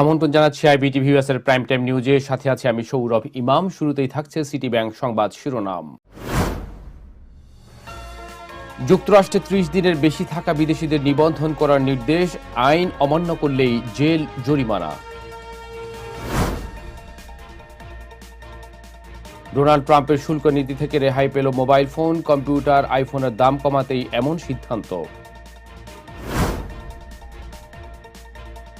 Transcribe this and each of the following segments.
আমন্ত্রণ জানাচ্ছি I IBT ভিউএসের প্রাইম টাইম নিউজে সাথে আছে আমি সৌরভ ইমাম। শুরুতেই থাকছে সিটি ব্যাংক সংবাদ শিরোনাম। যুক্তরাষ্ট্রে ত্রিশ দিনের বেশি থাকা বিদেশিদের নিবন্ধন করার নির্দেশ, আইন অমান্য করলেই জেল জরিমানা। ডোনাল্ড ট্রাম্পের শুল্ক নীতি থেকে রেহাই পেল মোবাইল ফোন। কম্পিউটার, আইফোনের দাম কমাতেই এমন সিদ্ধান্ত।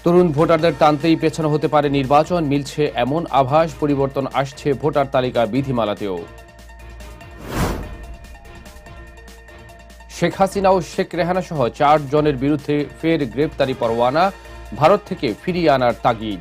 তরুণ ভোটারদের টানতেই পেছানো হতে পারে নির্বাচন, মিলছে এমন আভাস, পরিবর্তন আসছে ভোটার তালিকা বিধিমালাতেও। শেখ হাসিনা ও শেখ রেহানা সহ চার জনের বিরুদ্ধে ফের গ্রেপ্তারি পরোয়ানা, ভারত থেকে ফিরিয়ে আনার তাগিদ।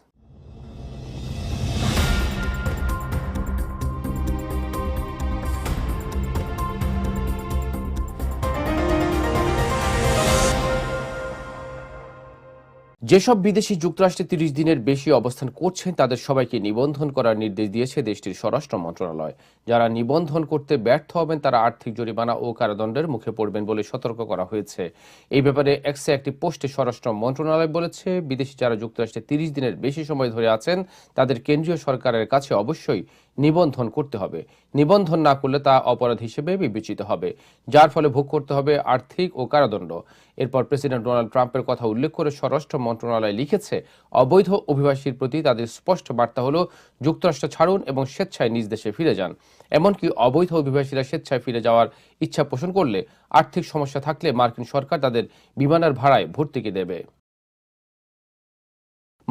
যেসব বিদেশি যুক্তরাষ্ট্রে তিরিশ দিনের বেশি অবস্থান করছেন, তাদের সবাইকে নিবন্ধন করার নির্দেশ দিয়েছে দেশটির স্বরাষ্ট্র মন্ত্রণালয়। যারা নিবন্ধন করতে ব্যর্থ হবেন, তারা আর্থিক জরিমানা ও কারাদণ্ডের মুখে পড়বেন বলে সতর্ক করা হয়েছে। এই ব্যাপারে এক্সে একটি পোস্টে স্বরাষ্ট্র মন্ত্রণালয় বলেছে, বিদেশি যারা যুক্তরাষ্ট্রে তিরিশ দিনের বেশি সময় ধরে আছেন, তাদের কেন্দ্রীয় সরকারের কাছে অবশ্যই নিবন্ধন করতে হবে। নিবন্ধন না করলে তা অপরাধ হিসেবে বিবেচিত হবে। যার ফলে ভোগ করতে হবে আর্থিক ও কারাদণ্ড। এরপর প্রেসিডেন্ট ডোনাল্ড ট্রাম্পের কথা উল্লেখ করে স্বরাষ্ট্র মন্ত্রণালয় লিখেছে, অবৈধ অভিবাসীর প্রতি তাদের স্পষ্ট বার্তা হলো, যুক্তরাষ্ট্র ছাড়ুন এবং স্বেচ্ছায় নিজ দেশে ফিরে যান। এমনকি অবৈধ অভিবাসীরা স্বেচ্ছায় ফিরে যাওয়ার ইচ্ছা পোষণ করলে আর্থিক সমস্যা থাকলে মার্কিন সরকার তাদের বিমানের ভাড়ায় ভর্তুকি দেবে।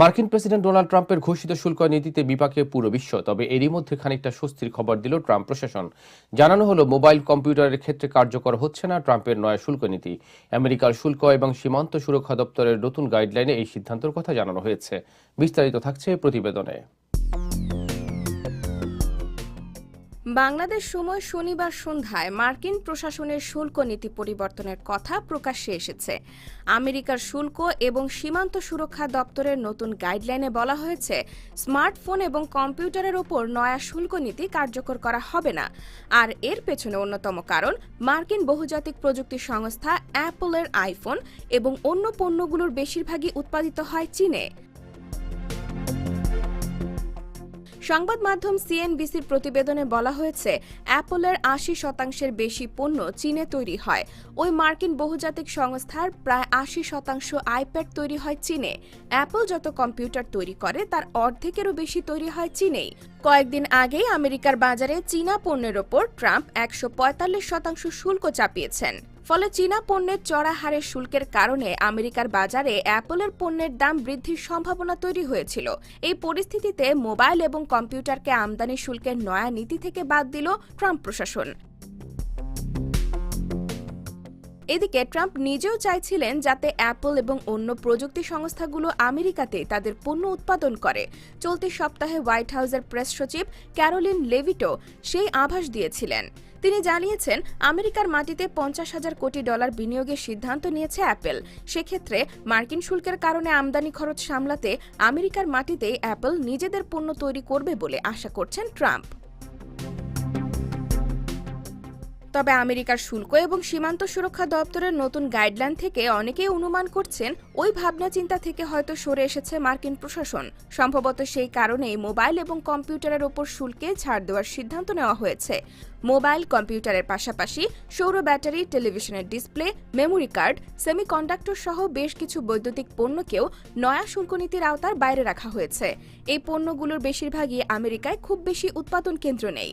মার্কিন প্রেসিডেন্ট ডোনাল্ড ট্রাম্পের ঘোষিত শুল্ক নীতিতে বিপাকে পুরো বিশ্ব, তবে এরই মধ্যে খানিকটা স্বস্তির খবর দিল ট্রাম্প প্রশাসন। জানানো হলো, মোবাইল কম্পিউটারের ক্ষেত্রে কার্যকর হচ্ছে না ট্রাম্পের নয়া শুল্ক নীতি। আমেরিকার শুল্ক এবং সীমান্ত সুরক্ষা দপ্তরের নতুন গাইডলাইনে এই সিদ্ধান্তের কথা জানানো হয়েছে। বিস্তারিত থাকছে প্রতিবেদনে। বাংলাদেশ সময় শনিবার সন্ধ্যায় মার্কিন প্রশাসনের শুল্ক নীতি পরিবর্তনের কথা প্রকাশ্যে এসেছে। আমেরিকার শুল্ক এবং সীমান্ত সুরক্ষা দপ্তরের নতুন গাইডলাইনে বলা হয়েছে, স্মার্টফোন এবং কম্পিউটারের ওপর নয়া শুল্ক নীতি কার্যকর করা হবে না। আর এর পেছনে অন্যতম কারণ, মার্কিন বহুজাতিক প্রযুক্তি সংস্থা অ্যাপলের আইফোন এবং অন্য পণ্যগুলোর বেশিরভাগই উৎপাদিত হয় চীনে। সংবাদ মাধ্যম সিএনবিসির প্রতিবেদনে বলা হয়েছে, অ্যাপলের আশি শতাংশের বেশি পণ্য চীনে তৈরি হয়। ওই মার্কিন বহুজাতিক সংস্থার প্রায় আশি শতাংশ আইপ্যাড তৈরি হয় চীনে। অ্যাপল যত কম্পিউটার তৈরি করে, তার অর্ধেকেরও বেশি তৈরি হয় চীনেই। কয়েকদিন আগেই আমেরিকার বাজারে চীনা পণ্যের ওপর ট্রাম্প একশো পঁয়তাল্লিশ শতাংশ শুল্ক চাপিয়েছেন। ফলে চীনা পণ্যের চড়া হারের শুল্কের কারণে আমেরিকার বাজারে অ্যাপলের পণ্যের দাম বৃদ্ধির সম্ভাবনা তৈরি হয়েছিল। এই পরিস্থিতিতে মোবাইল এবং কম্পিউটারকে আমদানি শুল্কের নয়া নীতি থেকে বাদ দিল ট্রাম্প প্রশাসন। এদিকে ট্রাম্প নিজেও চাইছিলেন যাতে অ্যাপল এবং অন্য প্রযুক্তি সংস্থাগুলো আমেরিকাতে তাদের পণ্য উৎপাদন করে। চলতি সপ্তাহে হোয়াইট হাউসের প্রেস সচিব ক্যারোলিন লেভিটো সেই আভাস দিয়েছিলেন। তিনি জানিয়েছেন, আমেরিকার মাটিতে পঞ্চাশ হাজার কোটি ডলার বিনিয়োগের সিদ্ধান্ত নিয়েছে অ্যাপেল। সেক্ষেত্রে মার্কিন শুল্কের কারণে আমদানি খরচ সামলাতে আমেরিকার মাটিতে অ্যাপল নিজেদের পণ্য তৈরি করবে বলে আশা করছেন ট্রাম্প। তবে আমেরিকার শুল্ক এবং সীমান্ত সুরক্ষা দপ্তরের নতুন গাইডলাইন থেকে অনেকেই অনুমান করছেন ওই ভাবনা চিন্তা থেকে হয়তো সরে এসেছে মার্কিন প্রশাসন। সম্ভবত সেই কারণেই মোবাইল এবং কম্পিউটারের ওপর শুল্কে ছাড় দেওয়ার সিদ্ধান্ত নেওয়া হয়েছে। মোবাইল, কম্পিউটারের পাশাপাশি সৌর ব্যাটারি, টেলিভিশনের ডিসপ্লে, মেমোরি কার্ড, সেমিকন্ডাক্টর সহ বেশ কিছু বৈদ্যুতিক পণ্যকেও নয়া শুল্ক নীতির আওতার বাইরে রাখা হয়েছে। এই পণ্যগুলোর বেশিরভাগই আমেরিকায় খুব বেশি উৎপাদন কেন্দ্র নেই।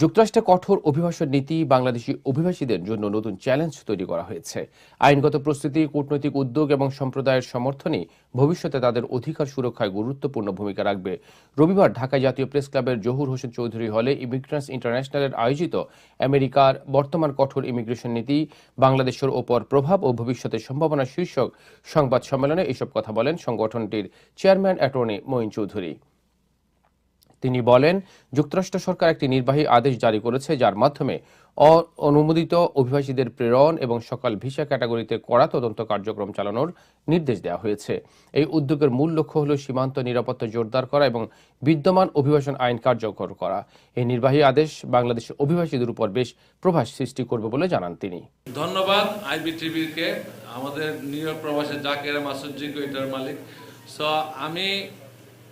যুক্তরাষ্ট্রে কঠোর অভিবাসন নীতি বাংলাদেশি অভিবাসীদের জন্য নতুন চ্যালেঞ্জ তৈরি করা হয়েছে। আইনগত প্রস্তুতি, কূটনৈতিক উদ্যোগ এবং সম্প্রদায়ের সমর্থনে ভবিষ্যতে তাদের অধিকার সুরক্ষায় গুরুত্বপূর্ণ ভূমিকা রাখবে। রবিবার ঢাকা জাতীয় প্রেস ক্লাবের জহুর হোসেন চৌধুরী হলে ইমিগ্রেন্টস ইন্টারন্যাশনালের আয়োজিত আমেরিকার বর্তমান কঠোর ইমিগ্রেশন নীতি, বাংলাদেশের ওপর প্রভাব ও ভবিষ্যতের সম্ভাবনা শীর্ষক সংবাদ সম্মেলনে এসব কথা বলেন সংগঠনটির চেয়ারম্যান অ্যাটর্নি মঈন চৌধুরী। তিনি বলেন, যুক্তরাষ্ট্র সরকার একটি নির্বাহী আদেশ জারি করেছে যার মাধ্যমে অনুমোদিত অভিবাসীদের প্রেরণ এবং সকাল ভিসা ক্যাটাগরিতে কড়া তদন্ত কার্যক্রম চালানোর নির্দেশ দেওয়া হয়েছে। এই উদ্যোগের মূল লক্ষ্য হল সীমান্ত নিরাপত্তা জোরদার করা এবং বিদ্যমান অভিবাসন আইন কার্যকর করা। এই নির্বাহী আদেশ বাংলাদেশের অভিবাসীদের উপর বেশ প্রভাব সৃষ্টি করবে বলে জানান তিনি। ধন্যবাদ আমাদের জাকের এটার মালিক। সো আমি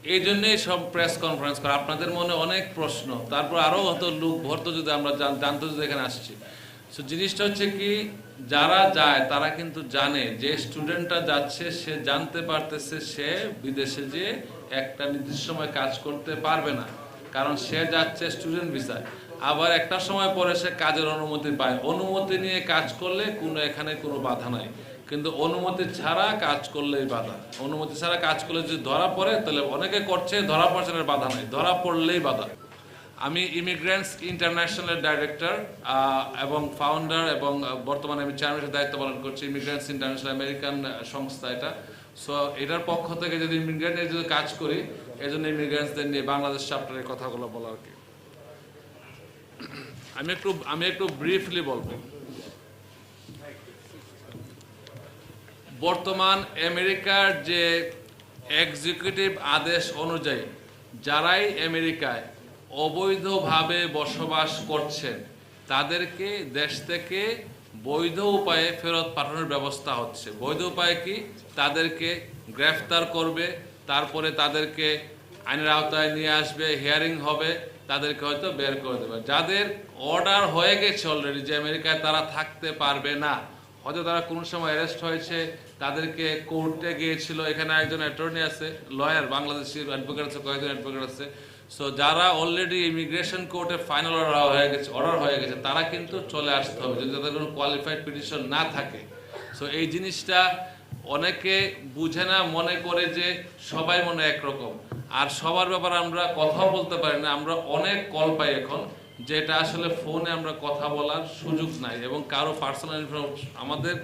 এই জন্যই সব প্রেস কনফারেন্স করা। আপনাদের মনে অনেক প্রশ্ন। তারপর আরও হয়তো লোক ভরতো যদি আমরা জান- জানতে যদি এখানে আসছি। সো জিনিসটা হচ্ছে কি, যারা যায়, তারা কিন্তু জানে যে স্টুডেন্টটা যাচ্ছে, সে জানতে পারতেছে, সে বিদেশে যে একটা নির্দিষ্ট সময় কাজ করতে পারবে না। কারণ সে যাচ্ছে স্টুডেন্ট ভিসায় আবার একটা সময় পরে সে কাজের অনুমতি পায়। অনুমতি নিয়ে কাজ করলে কোনো এখানে কোনো বাধা নাই। কিন্তু অনুমতি ছাড়া কাজ করলেই বাধা। অনুমতি ছাড়া কাজ করলে যদি ধরা পড়ে, তাহলে অনেকে করছে, ধরা পড়ছে না, বাধা নাই। ধরা পড়লেই বাধা। আমি ইমিগ্রেন্টস ইন্টারন্যাশনালের ডাইরেক্টর এবং ফাউন্ডার এবং বর্তমানে আমি চেয়ারম্যানের দায়িত্ব পালন করছি ইমিগ্রেন্টস ইন্টারন্যাশনাল আমেরিকান সংস্থা এটা। সো এটার পক্ষ থেকে যদি ইমিগ্রেন্ট যদি কাজ করি এই জন্য ইমিগ্রেন্টসদের নিয়ে বাংলাদেশ চ্যাপ্টারের কথাগুলো বলা আর কি? আমি একটু আমি একটু ব্রিফলি বলব। বর্তমান আমেরিকার যে এক্সিকিউটিভ আদেশ অনুযায়ী যারাই আমেরিকায় অবৈধভাবে বসবাস করছেন, তাদেরকে দেশ থেকে বৈধ উপায়ে ফেরত পাঠানোর ব্যবস্থা হচ্ছে। বৈধ উপায় কি? তাদেরকে গ্রেফতার করবে, তারপরে তাদেরকে আইনের আওতায় নিয়ে আসবে হিয়ারিং হবে, তাদেরকে হয়তো বের করে দেবে। যাদের অর্ডার হয়ে গেছে অলরেডি যে আমেরিকায় তারা থাকতে পারবে না হয়তো তারা কোনো সময় অ্যারেস্ট হয়েছে, তাদেরকে কোর্টে গিয়েছিল। এখানে একজন অ্যাটর্নি আছে লয়ার বাংলাদেশি অ্যাডভোকেট আছে, কয়েকজন অ্যাডভোকেট আছে। সো যারা অলরেডি ইমিগ্রেশন কোর্টে ফাইনাল অর্ডার হয়ে গেছে অর্ডার হয়ে গেছে, তারা কিন্তু চলে আসতে হবে। যদি তাদের কোনো কোয়ালিফাইড পিটিশন না থাকে। সো এই জিনিসটা অনেকে বুঝে না, মনে করে যে সবাই মনে একরকম। আর সবার ব্যাপারে আমরা কথাও বলতে পারি না, আমরা অনেক কল পাই এখন। যেটা আসলে ফোনে আমরা কথা বলার সুযোগ নাই এবং কারও পার্সোনাল ইনফরমেশন আমাদের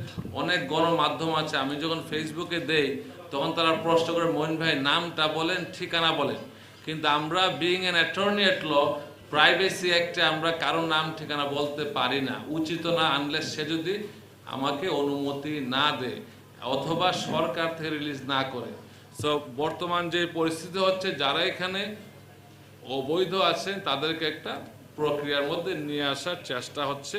অনেক গণমাধ্যম আছে, আমি যখন ফেসবুকে দেই, তখন তারা প্রশ্ন করে, মোহন ভাই, নামটা বলেন, ঠিকানা বলেন। কিন্তু আমরা being an attorney at law privacy অ্যাক্টে আমরা কারও নাম, ঠিকানা বলতে পারি না। উচিত না আনলেস সে যদি আমাকে অনুমতি না দেয়, অথবা সরকার থেকে রিলিজ না করে। সো বর্তমান যে পরিস্থিতি হচ্ছে, যারা এখানে অবৈধ আছেন, তাদেরকে একটা প্রক্রিয়ার মধ্যে নিয়ে আসার চেষ্টা হচ্ছে।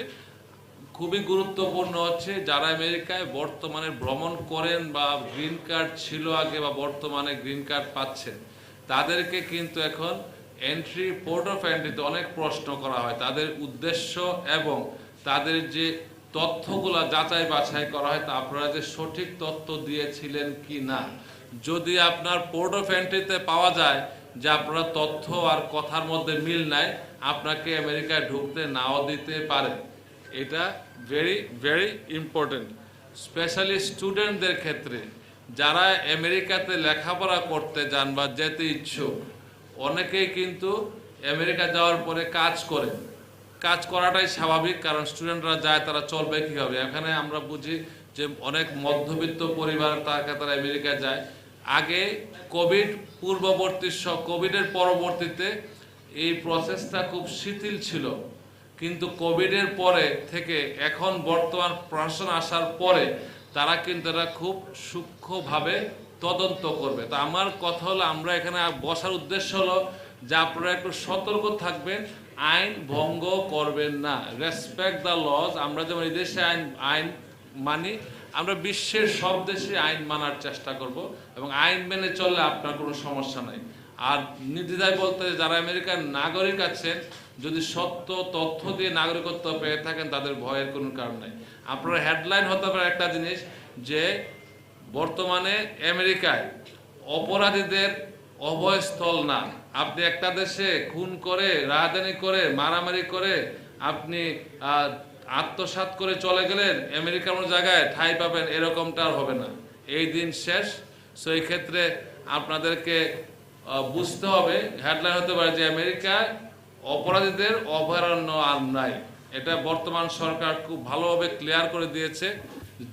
খুবই গুরুত্বপূর্ণ হচ্ছে যারা আমেরিকায় বর্তমানে ভ্রমণ করেন বা গ্রিন কার্ড ছিল আগে বা বর্তমানে গ্রিন কার্ড পাচ্ছেন, তাদেরকে কিন্তু এখন এন্ট্রি পোর্ট অফ এন্ট্রিতে অনেক প্রশ্ন করা হয়। তাদের উদ্দেশ্য এবং তাদের যে তথ্যগুলো যাচাই বাছাই করা হয় তা আপনারা যে সঠিক তথ্য দিয়েছিলেন কি না, যদি আপনার পোর্ট অফ এন্ট্রিতে পাওয়া যায় যে আপনার তথ্য আর কথার মধ্যে মিল নাই আপনাকে আমেরিকায় ঢুকতে নাও দিতে পারে। এটা ভেরি ভেরি ইম্পর্টেন্ট স্পেশালি স্টুডেন্টদের ক্ষেত্রে। যারা আমেরিকাতে লেখাপড়া করতে যান বা যেতে ইচ্ছুক, অনেকেই কিন্তু আমেরিকা যাওয়ার পরে কাজ করে। কাজ করাটাই স্বাভাবিক, কারণ স্টুডেন্টরা যায়, তারা চলবে কীভাবে? এখানে আমরা বুঝি যে অনেক মধ্যবিত্ত পরিবার তাকে তারা আমেরিকা যায়। আগে কোভিড পূর্ববর্তী কোভিডের পরবর্তীতে এই প্রসেসটা খুব শিথিল ছিল। কিন্তু কোভিডের পরে থেকে এখন বর্তমান প্রশাসন আসার পরে তারা কিন্তু এটা খুব সূক্ষ্মভাবে তদন্ত করবে। তা আমার কথা হলো, আমরা এখানে বসার উদ্দেশ্য হলো যে আপনারা একটু সতর্ক থাকবেন, আইন ভঙ্গ করবেন না। রেসপেক্ট দ্য লজ আমরা যেমন এই দেশে আইন আইন মানি, আমরা বিশ্বের সব দেশে আইন মানার চেষ্টা করব এবং আইন মেনে চললে আপনার কোনো সমস্যা নাই। আর নির্দ্বিধায় বলতে যারা আমেরিকার নাগরিক আছেন যদি সত্য তথ্য দিয়ে নাগরিকত্ব পেয়ে থাকেন তাদের ভয়ের কোনো কারণ নাই। আপনার হেডলাইন হতে পারে একটা জিনিস যে বর্তমানে আমেরিকায় অপরাধীদের অভয়স্থল না। আপনি একটা দেশে খুন করে রাহাদানি করে মারামারি করে আপনি আহ, আত্মসাৎ করে চলে গেলেন আমেরিকার কোনো জায়গায় ঠাঁই পাবেন এরকমটা আর হবে না। এই দিন শেষ। সো এই ক্ষেত্রে আপনাদেরকে বুঝতে হবে হেডলাইন হতে পারে যে আমেরিকায় অপরাধীদের অভয়ারণ্য আর নাই। এটা বর্তমান সরকার খুব ভালোভাবে ক্লিয়ার করে দিয়েছে।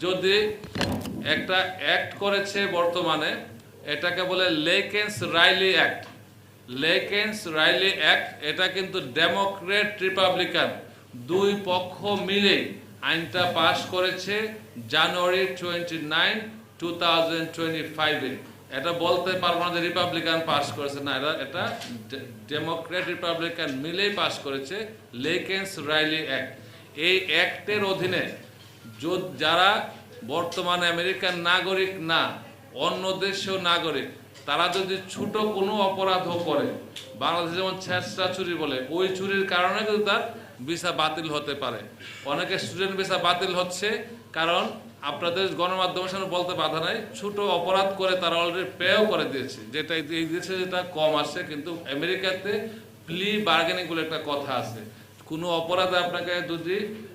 যদি একটা অ্যাক্ট করেছে বর্তমানে, এটাকে বলে Laken Riley Act Laken Riley Act এটা কিন্তু ডেমোক্রেট রিপাবলিকান দুই পক্ষ মিলে আইনটা পাশ করেছে January twenty nine two thousand twenty ফাইভে এটা বলতে পারব না যে রিপাবলিকান পাস করেছে, না, এটা এটা ডেমোক্রেট রিপাবলিকান মিলেই পাস করেছে লেকেন্স রাইলি অ্যাক্ট এই অ্যাক্টের অধীনে যারা বর্তমানে আমেরিকান নাগরিক না, অন্য দেশীয় নাগরিক, তারা যদি ছোট কোনো অপরাধও করে, বাংলাদেশে যেমন ছেঁচড়া চুরি বলে, ওই চুরির কারণে কিন্তু তার ভিসা বাতিল হতে পারে। অনেকে স্টুডেন্ট ভিসা বাতিল হচ্ছে কারণ আপনাদের গণমাধ্যমের সামনে বলতে বাধা নাই। ছোট অপরাধ করে তারা অলরেডি পেও করে দিয়েছে। যেটা এই- দেশে যেটা কম আসে কিন্তু আমেরিকাতে প্লি বার্গেনিং বলে একটা কথা আছে। কোনো অপরাধে আপনাকে যদি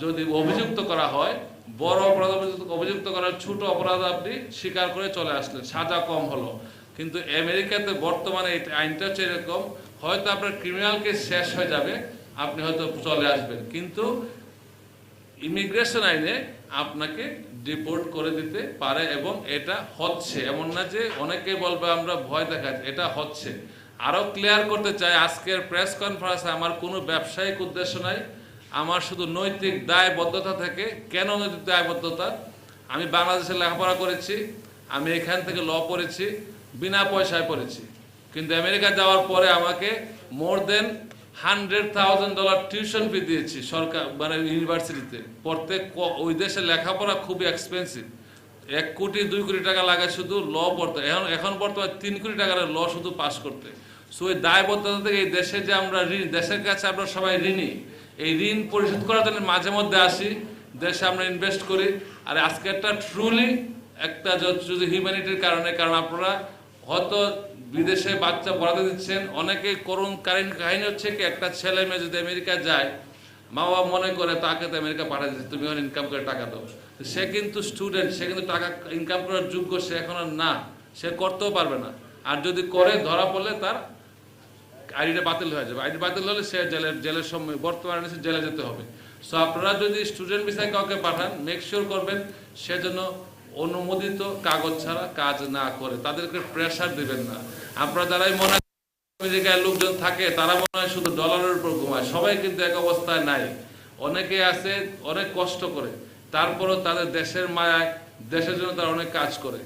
যদি অভিযুক্ত করা হয়, বড় অপরাধ অভিযুক্ত- করার ছোট অপরাধ আপনি স্বীকার করে চলে আসলেন। সাজা কম হলো। কিন্তু আমেরিকাতে বর্তমানে এই আইনটা হচ্ছে এরকম, হয়তো আপনার ক্রিমিনাল কেস শেষ হয়ে যাবে, আপনি হয়তো চলে আসবেন। কিন্তু ইমিগ্রেশন আইনে আপনাকে ডিপোর্ট করে দিতে পারে এবং এটা হচ্ছে। এমন না যে অনেকে বলবে, আমরা ভয় দেখাচ্ছি এটা হচ্ছে। আরও ক্লিয়ার করতে চাই, আজকের প্রেস কনফারেন্সে আমার কোনো ব্যবসায়িক উদ্দেশ্য নাই। আমার শুধু নৈতিক দায়বদ্ধতা থেকে কেন নৈতিক দায়বদ্ধতা? আমি বাংলাদেশে লেখাপড়া করেছি, আমি এখান থেকে ল পড়েছি, বিনা পয়সায় পড়েছি। কিন্তু আমেরিকা যাওয়ার পরে আমাকে more then hundred thousand dollar tuition fee দিয়েছি সরকার মানে ইউনিভার্সিটিতে প্রত্যেক ওই দেশে লেখাপড়া খুবই এক্সপেন্সিভ এক কোটি, দুই কোটি টাকা লাগে শুধু ল পড়তে। এখন এখন বর্তমানে তিন কোটি টাকার ল শুধু পাস করতে। সো এই দায়বদ্ধতা থেকে এই দেশে যে আমরা ঋণ, দেশের কাছে আমরা সবাই ঋণী। এই ঋণ পরিশোধ করার জন্য মাঝে মধ্যে আসি, দেশে আমরা ইনভেস্ট করি। আর আজকে একটা ট্রুলি একটা যদি হিউম্যানিটির কারণে, কারণ আপনারা হয়তো বিদেশে বাচ্চা পড়াতে দিচ্ছেন। অনেকে করুণ কারেন্ট কাহিনী হচ্ছে কি, একটা ছেলে মেয়ে যদি আমেরিকা যায় মা বাবা মনে করে তাকে তো আমেরিকা পাঠিয়ে দিচ্ছে তুমি এখন ইনকাম করে টাকা দাও। সে কিন্তু স্টুডেন্ট সে কিন্তু টাকা ইনকাম করার যোগ্য, সে এখন আর না, সে করতেও পারবে না। আর যদি করে, ধরা পড়লে তার আইডিটা বাতিল হয়ে যাবে। আইডি বাতিল হলে সে জেলের জেলের সময়, বর্তমানে সে জেলে যেতে হবে। সো আপনারা যদি স্টুডেন্ট ভিসায় কাউকে পাঠান মেক শিওর করবেন, সে যেন অনুমোদিত কাগজ ছাড়া কাজ না করে। তাদেরকে প্রেশার দেবেন না। আপনারা যারাই মনে আমেরিকায় লোকজন থাকে, তারা মনে হয় শুধু ডলারের উপর ঘুমায়। সবাই কিন্তু এক অবস্থায় নাই। অনেকে আছে, অনেক কষ্ট করে। তারপরও তাদের দেশের মায়ায়, দেশের জন্য তারা অনেক কাজ করে।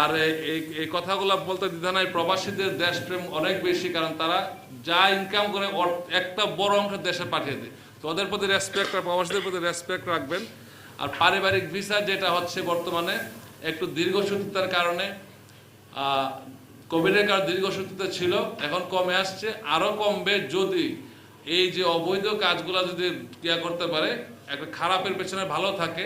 আর এই এই কথাগুলো বলতে দ্বিধা নাই। প্রবাসীদের দেশপ্রেম অনেক বেশি, কারণ তারা যা ইনকাম করে একটা বড় অংশ দেশে পাঠিয়ে দেয়। তো ওদের প্রতি রেসপেক্ট আর প্রবাসীদের প্রতি রেসপেক্ট রাখবেন। আর পারিবারিক ভিসা যেটা হচ্ছে বর্তমানে, একটু দীর্ঘসূত্রতার কারণে কোভিডের কারণে দীর্ঘসূত্রিতা ছিল, এখন কমে আসছে, আরও কমবে যদি এই যে অবৈধ কাজগুলো যদি ক্রিয়া করতে পারে, একটা খারাপের পেছনে ভালো থাকে,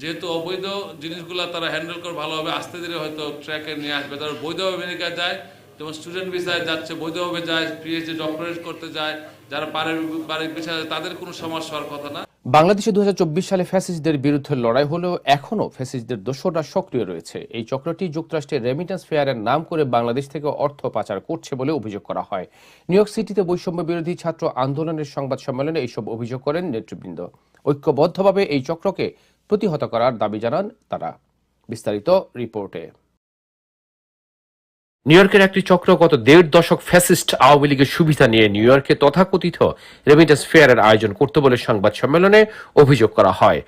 যেহেতু অবৈধ জিনিসগুলো তারা হ্যান্ডেল করে ভালোভাবে, আস্তে ধীরে হয়তো ট্র্যাকে নিয়ে আসবে। তারা বৈধভাবে আমেরিকা যায়, যেমন স্টুডেন্ট ভিসায় যাচ্ছে, বৈধভাবে যায় পিএইচডি ডক্টরেট করতে যায়, যারা পারিবারিক যায় তাদের কোনো সমস্যা হওয়ার কথা না। বাংলাদেশে দু হাজার চব্বিশ সালে ফ্যাসিস্টদের বিরুদ্ধে লড়াই হলেও এখনও ফ্যাসিস্টদের দোসররা সক্রিয় রয়েছে। এই চক্রটি যুক্তরাষ্ট্রের রেমিটেন্স ফেয়ারের নাম করে বাংলাদেশ থেকে অর্থ পাচার করছে বলে অভিযোগ করা হয়। নিউ ইয়র্ক সিটিতে বৈষম্য বিরোধী ছাত্র আন্দোলনের সংবাদ সম্মেলনে এইসব অভিযোগ করেন নেতৃবৃন্দ। ঐক্যবদ্ধভাবে এই চক্রকে প্রতিহত করার দাবি জানান তারা। বিস্তারিত রিপোর্টে। নিউ ইয়র্কের একটি চক্র গত দেড় দশক ফ্যাসিস্ট আওয়ামী লীগের সুবিধা নিয়ে নিউ ইয়র্কে তথাকথিত রেমিটেন্স ফেয়ারের আয়োজন করতে বলে সংবাদ সম্মেলনে অভিযোগ করা হয়।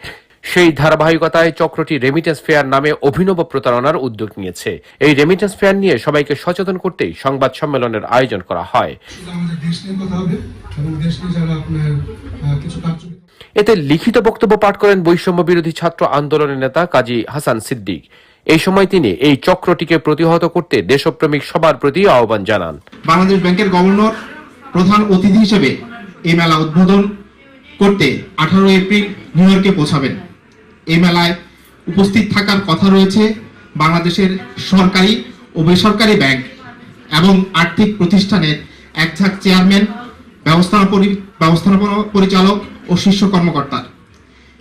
সেই ধারাবাহিকতায় চক্রটি রেমিটেন্স ফেয়ার নামে অভিনব প্রতারণার উদ্যোগ নিয়েছে। এই রেমিটেন্স ফেয়ার নিয়ে সবাইকে সচেতন করতেই সংবাদ সম্মেলনের আয়োজন করা হয়। এতে লিখিত বক্তব্য পাঠ করেন বৈষম্য বিরোধী ছাত্র আন্দোলনের নেতা কাজী হাসান সিদ্দিক। এই সময় তিনি এই চক্রটিকে প্রতিহত করতে দেশপ্রেমিক সবার প্রতি আহ্বান জানান। বাংলাদেশ ব্যাংকের গভর্নর, প্রধান অতিথি হিসেবে এই মেলা উদ্বোধন করতে আঠারো এপ্রিল নিউ ইয়র্কে পৌঁছাবেন। এই মেলায় উপস্থিত থাকার কথা রয়েছে বাংলাদেশের সরকারি ও বেসরকারি ব্যাংক এবং আর্থিক প্রতিষ্ঠানের এক ঝাঁক চেয়ারম্যান ব্যবস্থাপনা ব্যবস্থাপনা পরিচালক ও শীর্ষ কর্মকর্তার।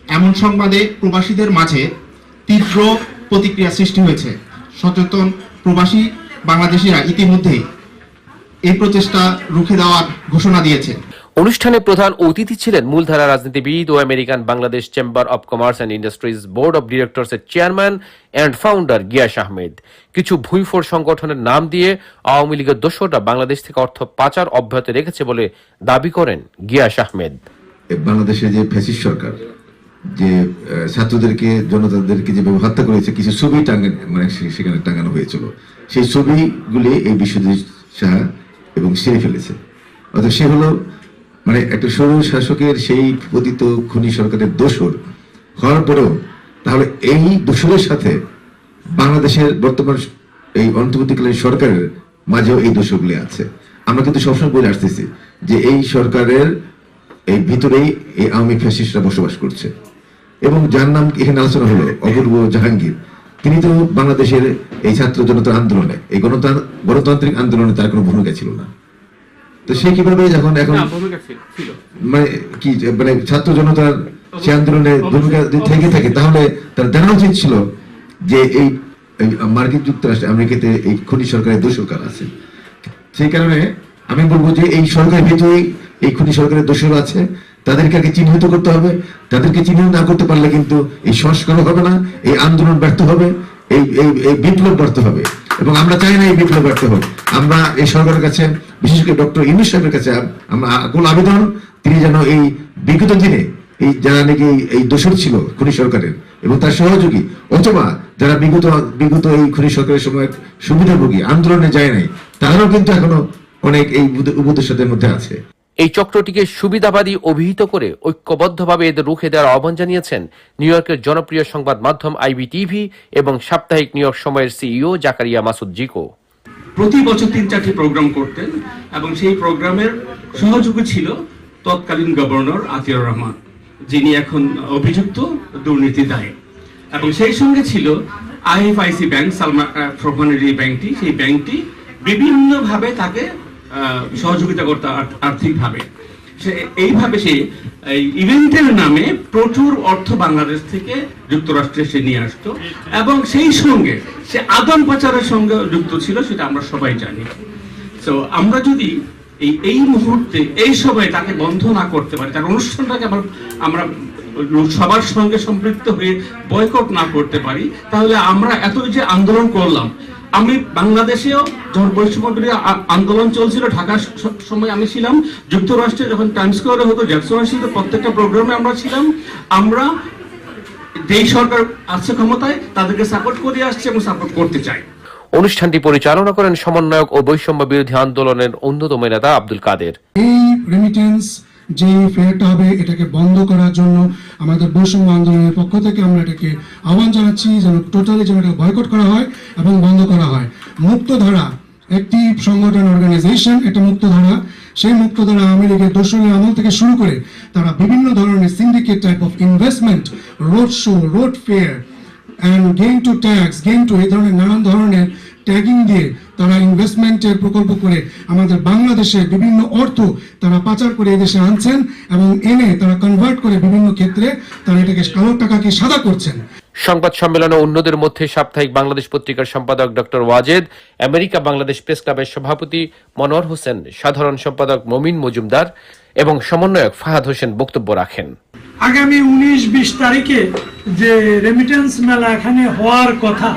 এমন সংবাদে প্রবাসীদের মাঝে তীব্র প্রতিক্রিয়া সৃষ্টি হয়েছে। সচেতন প্রবাসী বাংলাদেশিরা ইতিমধ্যেই এই প্রচেষ্টা রুখে দেওয়ার ঘোষণা দিয়েছে। অনুষ্ঠানে প্রধান অতিথি ছিলেন মূলধারা রাজনীতিবিদ ও American Bangladesh chamber of commerce and industries board of directors এর chairman and founder Gias Ahmed. কিছু ভুইফোর সংগঠনের নাম দিয়ে আওয়ামী লীগের দোষরা বাংলাদেশ থেকে অর্থ পাচার অব্যাহত রেখেছে বলে দাবি করেন গিয়াস আহমেদ। এ বাংলাদেশে যে ফ্যাসিস্ট সরকার যে ছাত্রদেরকে, জনতাদেরকে যেভাবে হত্যা করেছে, কিছু ছবি টাঙ্গানো মানে সেখানে টাঙানো হয়েছিল। সেই ছবিগুলি এই বিশ্বজিৎ শাহ এবং সেরে ফেলেছে। অর্থাৎ সে হলো মানে একটা সরু শাসকের সেই পতিত খুনি সরকারের দোষর। হওয়ার পরেও তাহলে এই দোষরের সাথে বাংলাদেশের বর্তমান এই অন্তর্বর্তীকালীন সরকারের মাঝেও এই দোষগুলি আছে। আমরা কিন্তু সবসময় বলে আসতেছি যে এই সরকারের এই ভিতরেই এই আওয়ামী ফ্যাসিস্টরা বসবাস করছে। এবং যার নাম এখানে আলোচনা হলো? অপূর্ব জাহাঙ্গীর। তিনি তো বাংলাদেশের এই ছাত্র জনতার আন্দোলনে এই গণতান্ত্রিক আন্দোলনে তার কোনো ভূমিকা ছিল না। তো সে কীভাবে যখন এখন মানে কি মানে ছাত্র জনতার সে আন্দোলনে ভূমিকা থেকে থাকে তাহলে তার জানা উচিত ছিল যে এই মার্কিন যুক্তরাষ্ট্রে আমেরিকাতে এই খনি সরকারের দোষ সরকার আছে। সেই কারণে আমি বলব যে এই সরকারের ভিতরেই এই খুনি সরকারের দোষর আছে। তাদেরকে আগে চিহ্নিত করতে হবে। তাদেরকে চিহ্নিত না করতে পারলে কিন্তু এই সংস্কার হবে না, এই আন্দোলন ব্যর্থ হবে, এই এই বিপ্লব ব্যর্থ হবে। এবং আমরা চাই না এই বিপ্লব ব্যর্থ হোক। আমরা এই সরকারের কাছে, বিশেষ করে ডক্টর ইনুস সাহেবের কাছে আমরা আকুল আবেদন, তিনি যেন এই বিগত দিনে এই যারা নাকি এই- দোষর ছিল খুনি সরকারের এবং তার সহযোগী অথবা যারা বিগত বিগত এই খুনি সরকারের সময় সুবিধাভোগী, আন্দোলনে যায় নাই, তারাও কিন্তু এখনও অনেক এই উপদে- উপদেষ্টাদের মধ্যে আছে। এই চক্রটিকে সুবিধাবাদী অভিহিত করে ঐক্যবদ্ধভাবে এদের রুখে দেওয়ার আহ্বান জানিয়েছেন নিউ ইয়র্কের জনপ্রিয় সংবাদ মাধ্যম আইবি টিভি এবং সাপ্তাহিক নিউ ইয়র্ক সময়ের সিইও জাকারিয়া মাসুদ জিকো প্রতি বছর তিন চারটি প্রোগ্রাম করতেন এবং সেই প্রোগ্রামের সহযোগী ছিল তৎকালীন গভর্নর আতিউর রহমান যিনি এখন অভিযুক্ত দুর্নীতি দায়ে। এবং সেই সঙ্গে ছিল আইএফআইসি ব্যাংক সালমা আহ, এই ব্যাংকটি। সেই ব্যাংকটি বিভিন্নভাবে তাকে সহযোগিতা করতে আর্থ- আর্থিকভাবে। সে এইভাবে সে ইভেন্টের নামে প্রচুর অর্থ বাংলাদেশ থেকে যুক্তরাষ্ট্রে সে নিয়ে আসতো এবং সেই সঙ্গে সে আদান পাচারের সঙ্গে যুক্ত ছিল, সেটা আমরা সবাই জানি। তো আমরা যদি এই এই মুহূর্তে, এই সময় তাকে বন্ধ না করতে পারি, তার অনুষ্ঠানটাকে আমরা আমরা সবার সঙ্গে সম্পৃক্ত হয়ে বয়কট না করতে পারি, তাহলে আমরা এত যে আন্দোলন করলাম আমি বাংলাদেশেও যখন বৈষম্য আন্দোলন চলছিল ঢাকার সময় আমি ছিলাম যুক্তরাষ্ট্রে যখন টাইমস স্কোয়ারে হতো জ্যাকসন হাসিতে প্রত্যেকটা প্রোগ্রামে আমরা ছিলাম। আমরা যেই সরকার আছে ক্ষমতায় তাদেরকে সাপোর্ট করে আসছে এবং সাপোর্ট করতে চাই। অনুষ্ঠানটি পরিচালনা করেন সমন্বয়ক ও বৈষম্য বিরোধী আন্দোলনের অন্যতম নেতা আব্দুল কাদের। এই রেমিটেন্স যে ফেয়ারটা হবে, এটাকে বন্ধ করার জন্য আমাদের বৈষম্য আন্দোলনের পক্ষ থেকে আমরা এটাকে আহ্বান জানাচ্ছি যেন টোটালি যেন এটা বয়কট করা হয় এবং বন্ধ করা হয়। মুক্তধারা একটি সংগঠন অর্গানাইজেশন এটা মুক্তধারা। সেই মুক্তধারা আওয়ামী লীগের দর্শনী আমল থেকে শুরু করে তারা বিভিন্ন ধরনের syndicate type of investment road show road fair and game to tax game to এই ধরনের নানান ধরনের ট্যাগিং দিয়ে তারা ইনভেস্টমেন্টের প্রকল্প করে আমাদের বাংলাদেশে বিভিন্ন অর্থ তারা পাচার করে এদেশে আনছেন এবং এনে তারা কনভার্ট করে বিভিন্ন ক্ষেত্রে তারা এটাকে কালো টাকাকে সাদা করছেন। সংবাদ সম্মেলনে অন্যদের মধ্যে সাপ্তাহিক বাংলাদেশ পত্রিকার সম্পাদক doctor Wajed America Bangladesh press ক্লাবের সভাপতি মনোয়ার হোসেন সাধারণ সম্পাদক মমিন মজুমদার এবং সমন্বয়ক ফাহাদ হোসেন বক্তব্য রাখেন। আগামী উনিশ বিশ তারিখে যে রেমিটেন্স মেলা এখানে হওয়ার কথা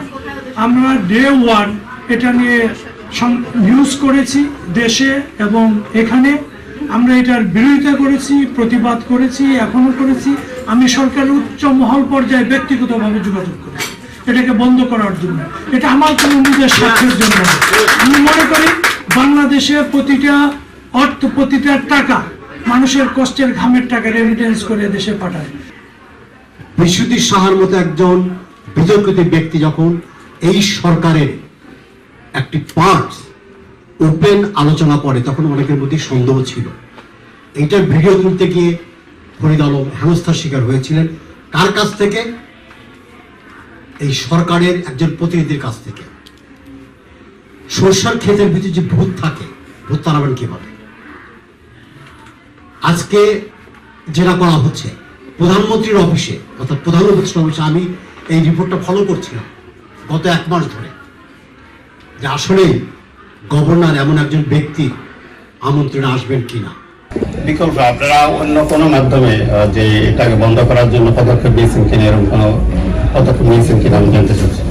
আমরা ডে ওয়ান এটা নিয়ে নিউজ করেছি দেশে এবং এখানে। আমরা এটার বিরোধিতা করেছি, প্রতিবাদ করেছি এখনও করেছি। আমি সরকারের উচ্চ মহল পর্যায়ে ব্যক্তিগতভাবে যোগাযোগ করেছি এটাকে বন্ধ করার জন্য। এটা আমার কোনো নিজের স্বার্থের জন্য আমি মনে করি বাংলাদেশে প্রতিটা অর্থ, প্রতিটা টাকা মানুষের কষ্টের ঘামের টাকা রেমিটেন্স করে দেশে পাঠায়। বিশুদ্ধি সাহার মতো একজন বিতর্কিত ব্যক্তি যখন এই সরকারের একটি পার্ট ওপেন আলোচনা করে তখন অনেকের প্রতি সন্দেহ ছিল। এইটার ভিডিও তুলতে গিয়ে ফরিদ আলম হেনস্থার শিকার হয়েছিলেন। কার কাছ থেকে? এই সরকারের একজন প্রতিনিধির কাছ থেকে। সরষার ক্ষেতের ভিতরে যে ভূত থাকে, ভূত তাড়াবেন কীভাবে? আজকে যেটা করা হচ্ছে, প্রধানমন্ত্রীর অফিসে, অর্থাৎ প্রধান উপদেষ্টা অফিসে আমি এই রিপোর্টটা ফলো করছিলাম, গত এক মাস ধরে। যে আসলে গভর্নর এমন একজন ব্যক্তি আমন্ত্রণে আসবেন কিনা? বিকল্প, আপনারা অন্য কোন মাধ্যমে যে এটাকে বন্ধ করার জন্য পদক্ষেপ নিয়েছেন কিনা, এরকম কোনো পদক্ষেপ নিয়েছেন কিনা আমি জানতে চাচ্ছি।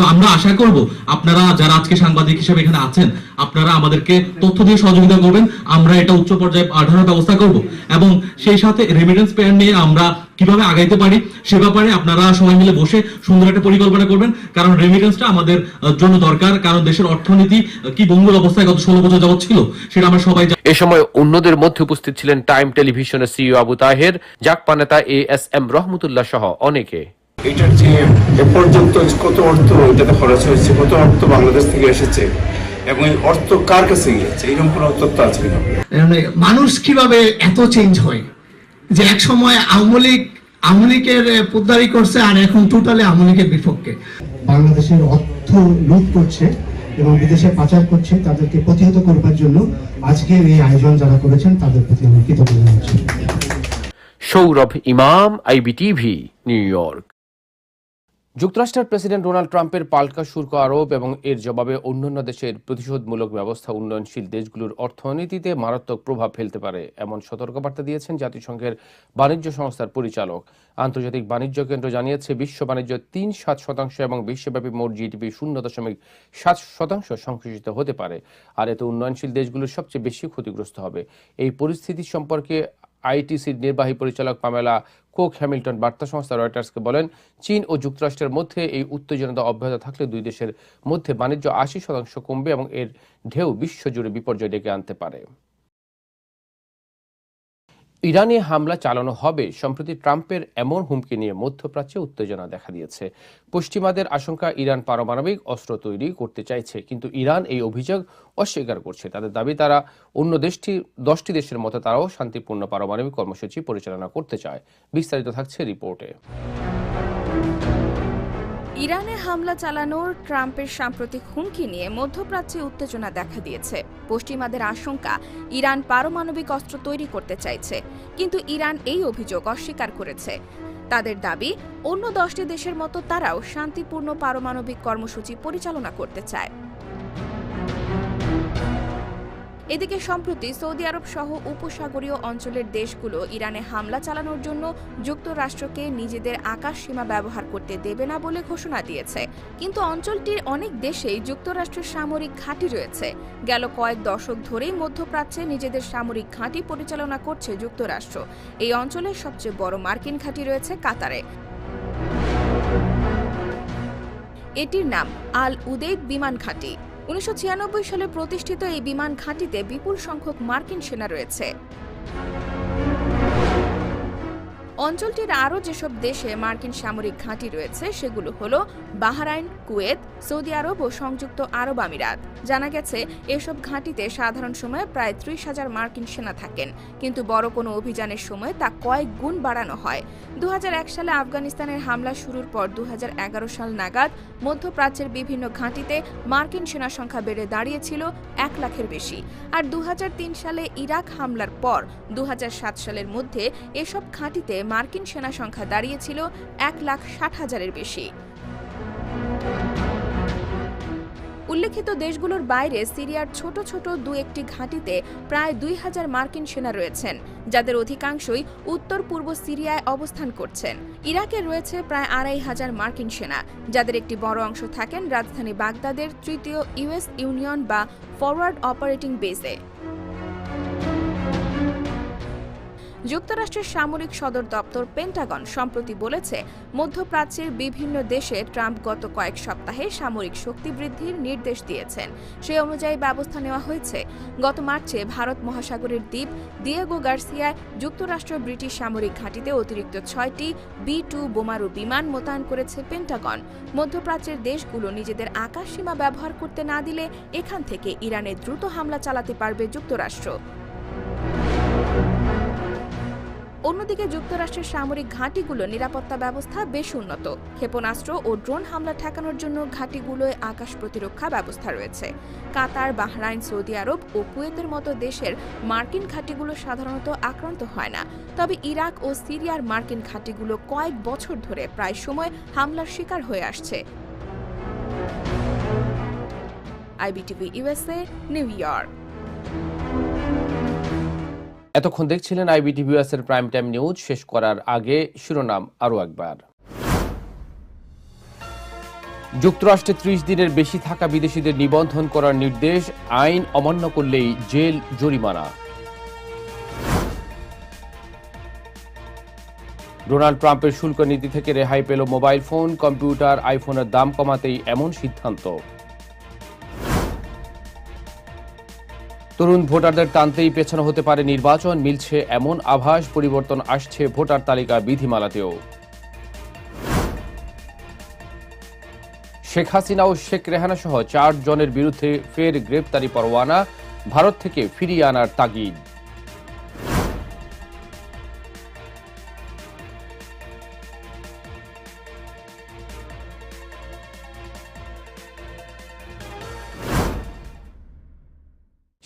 তো আমরা আশা করব আপনারা যারা আজকে সাংবাদিক হিসেবে এখানে আছেন, আপনারা আমাদেরকে তথ্য দিয়ে সহযোগিতা করবেন। আমরা এটা উচ্চ পর্যায়ে পাঠানোর ব্যবস্থা করব। এবং সেই সাথে রেমিটেন্স পেয়ার নিয়ে আমরা কীভাবে আগাইতে পারি, সে ব্যাপারে আপনারা সবাই মিলে বসে সুন্দর একটা পরিকল্পনা করবেন। কারণ রেমিটেন্সটা আমাদের জন্য দরকার। কারণ দেশের অর্থনীতি কি বঙ্গুর অবস্থায় গত ষোলো বছর যাবৎ ছিল, সেটা আমরা সবাই। এ সময় অন্যদের মধ্যে উপস্থিত ছিলেন টাইম টেলিভিশনের সিইও আবু তাহের, জাকপা নেতা এ এস এম রহমতুল্লাহ সহ অনেকে। এটার যে এ পর্যন্ত কত অর্থ এটাতে খরচ হয়েছে কত অর্থ বাংলাদেশ থেকে এসেছে এবং এই অর্থ কার কাছে গিয়েছে? এরকম কোনো তথ্য আছে কিনা? মানে মানুষ কীভাবে এত চেঞ্জ হয়? যে এক সময় আওয়ামী লীগ আওয়ামী লীগের পোদ্দারি করছে আর এখন টোটালি আওয়ামী লীগের বিপক্ষে। বাংলাদেশের অর্থ লুট করছে এবং বিদেশে পাচার করছে তাদেরকে প্রতিহত করবার জন্য আজকের এই আয়োজন যারা করেছেন তাদের প্রতি আমি কৃতজ্ঞ Sourav Imam IBTV New York. যুক্তরাষ্ট্রের প্রেসিডেন্ট ডোনাল্ড ট্রাম্পের পাল্টা শুল্ক আরোপ এবং এর জবাবে অন্যান্য দেশের প্রতিশোধমূলক ব্যবস্থা উন্নয়নশীল দেশগুলোর অর্থনীতিতে মারাত্মক প্রভাব ফেলতে পারে, এমন সতর্কবার্তা দিয়েছেন জাতিসংঘের বাণিজ্য সংস্থার পরিচালক। আন্তর্জাতিক বাণিজ্য কেন্দ্র জানিয়েছে, বিশ্ব বাণিজ্য তিন সাত শতাংশ এবং বিশ্বব্যাপী মোট জিডিপি শূন্য দশমিক সাত শতাংশ সংকুচিত হতে পারে, আর এতে উন্নয়নশীল দেশগুলোর সবচেয়ে বেশি ক্ষতিগ্রস্ত হবে। এই পরিস্থিতি সম্পর্কে আইটিসির নির্বাহী পরিচালক পামেলা কোক হ্যামিল্টন বার্তা সংস্থা রয়টার্সকে বলেন, চীন ও যুক্তরাষ্ট্রের মধ্যে এই উত্তেজনতা অব্যাহত থাকলে দুই দেশের মধ্যে বাণিজ্য আশি শতাংশ কমবে এবং এর ঢেউ বিশ্বজুড়ে বিপর্যয় ডেকে আনতে পারে। ইরানে হামলা চালানো হবে সম্প্রতি ট্রাম্পের এমন হুমকি নিয়ে মধ্যপ্রাচ্যে উত্তেজনা দেখা দিয়েছে। পশ্চিমাদের আশঙ্কা ইরান পারমাণবিক অস্ত্র তৈরি করতে চাইছে, কিন্তু ইরান এই অভিযোগ অস্বীকার করছে। তাদের দাবি, তারা অন্য দেশটি, দশটি দেশের মতো তারাও শান্তিপূর্ণ পারমাণবিক কর্মসূচি পরিচালনা করতে চায়। বিস্তারিত থাকছে রিপোর্টে। ইরানে হামলা চালানোর ট্রাম্পের সাম্প্রতিক হুমকি নিয়ে মধ্যপ্রাচ্যে উত্তেজনা দেখা দিয়েছে। পশ্চিমাদের আশঙ্কা, ইরান পারমাণবিক অস্ত্র তৈরি করতে চাইছে, কিন্তু ইরান এই অভিযোগ অস্বীকার করেছে। তাদের দাবি, অন্য দশটি দেশের মতো তারাও শান্তিপূর্ণ পারমাণবিক কর্মসূচি পরিচালনা করতে চায়। এদিকে সম্প্রতি সৌদি আরব সহ উপসাগরীয় অঞ্চলের দেশগুলো ইরানে হামলা চালানোর জন্য যুক্তরাষ্ট্রকে নিজেদের আকাশ সীমা ব্যবহার করতে দেবে না বলে ঘোষণা দিয়েছে। কিন্তু অঞ্চলটির অনেক দেশেই যুক্তরাষ্ট্রের সামরিক ঘাঁটি রয়েছে। গেল কয়েক দশক ধরেই মধ্যপ্রাচ্যে নিজেদের সামরিক ঘাঁটি পরিচালনা করছে যুক্তরাষ্ট্র। এই অঞ্চলের সবচেয়ে বড় মার্কিন ঘাঁটি রয়েছে কাতারে। এটির নাম আল উদেদ বিমান ঘাঁটি। উনিশশো ছিয়ানব্বই সালে প্রতিষ্ঠিত এই বিমান ঘাঁটিতে বিপুল সংখ্যক মার্কিন সেনা রয়েছে। অঞ্চলটির আরও যেসব দেশে মার্কিন সামরিক ঘাঁটি রয়েছে, সেগুলো হলো বাহরাইন, কুয়েত, সৌদি আরব ও সংযুক্ত আরব আমিরাত। জানা গেছে, এসব ঘাঁটিতে সাধারণ সময়ে প্রায় ত্রিশ হাজার মার্কিন সেনা থাকেন, কিন্তু বড় কোনো অভিযানের সময় তা কয়েক গুণ বাড়ানো হয়। দু হাজার এক সালে আফগানিস্তানের হামলা শুরুর পর দু হাজার এগারো সাল নাগাদ মধ্যপ্রাচ্যের বিভিন্ন ঘাঁটিতে মার্কিন সেনা সংখ্যা বেড়ে দাঁড়িয়েছিল এক লাখের বেশি। আর দু হাজার তিন সালে ইরাক হামলার পর দু হাজার সাত সালের মধ্যে এসব ঘাঁটিতে মার্কিন সেনা সংখ্যা দাঁড়িয়েছিল এক লাখ ষাট হাজারের বেশি। উল্লেখিত দেশগুলোর বাইরে সিরিয়ার ছোট ছোট দু একটি ঘাঁটিতে প্রায় দুই হাজার মার্কিন সেনা রয়েছেন, যাদের অধিকাংশই উত্তর পূর্ব সিরিয়ায় অবস্থান করছেন। ইরাকে রয়েছে প্রায় আড়াই হাজার মার্কিন সেনা, যাদের একটি বড় অংশ থাকেন রাজধানী বাগদাদের তৃতীয় ইউএস ইউনিয়ন বা ফরওয়ার্ড অপারেটিং বেসে। যুক্তরাষ্ট্রের সামরিক সদর দপ্তর পেন্টাগন সম্প্রতি বলেছে, মধ্যপ্রাচ্যের বিভিন্ন দেশে ট্রাম্প গত কয়েক সপ্তাহে সামরিক শক্তি বৃদ্ধির নির্দেশ দিয়েছেন। সেই অনুযায়ী ব্যবস্থা নেওয়া হয়েছে। গত মার্চে ভারত মহাসাগরের দ্বীপ দিয়েগো গার্সিয়ায় যুক্তরাষ্ট্র ব্রিটিশ সামরিক ঘাঁটিতে অতিরিক্ত ছয়টি বি টু বোমারু বিমান মোতায়েন করেছে পেন্টাগন। মধ্যপ্রাচ্যের দেশগুলো নিজেদের আকাশ সীমা ব্যবহার করতে না দিলে এখান থেকে ইরানে দ্রুত হামলা চালাতে পারবে যুক্তরাষ্ট্র। অন্যদিকে যুক্তরাষ্ট্রের সামরিক ঘাঁটিগুলো নিরাপত্তা ব্যবস্থা বেশ উন্নত। ক্ষেপণাস্ত্র ও ড্রোন হামলা ঠেকানোর জন্য ঘাঁটিগুলোয় আকাশ প্রতিরক্ষা ব্যবস্থা রয়েছে। কাতার, বাহরাইন, সৌদি আরব ও কুয়েতের মতো দেশের মার্কিন ঘাঁটিগুলো সাধারণত আক্রান্ত হয় না। তবে ইরাক ও সিরিয়ার মার্কিন ঘাঁটিগুলো কয়েক বছর ধরে প্রায় সময় হামলার শিকার হয়ে আসছে। IBTV USA New York. এতক্ষণ দেখছিলেন আইবিটিভি এর প্রাইম টাইম নিউজ শেষ করার আগে শিরোনাম আরও একবার। যুক্তরাষ্ট্রে ত্রিশ দিনের বেশি থাকা বিদেশিদের নিবন্ধন করার নির্দেশ, আইন অমান্য করলেই জেল জরিমানা। ডোনাল্ড ট্রাম্পের শুল্ক নীতি থেকে রেহাই পেল মোবাইল ফোন, কম্পিউটার, আইফোনের দাম কমাতেই এমন সিদ্ধান্ত। তরুণ ভোটারদের টানতেই পেছানো হতে পারে নির্বাচন, মিলছে এমন আভাস, পরিবর্তন আসছে ভোটার তালিকা বিধিমালাতেও। শেখ হাসিনা ও শেখ রেহানা সহ চার জনের বিরুদ্ধে ফের গ্রেপ্তারি পরোয়ানা, ভারত থেকে ফিরিয়ে আনার তাগিদ।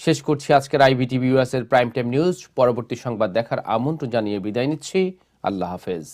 শেষ করছি আজকের আইবিটিভি ইউএস এর প্রাইম টাইম নিউজ পরবর্তী সংবাদ দেখার আমন্ত্রণ জানিয়ে বিদায় নিচ্ছি। আল্লাহ হাফেজ।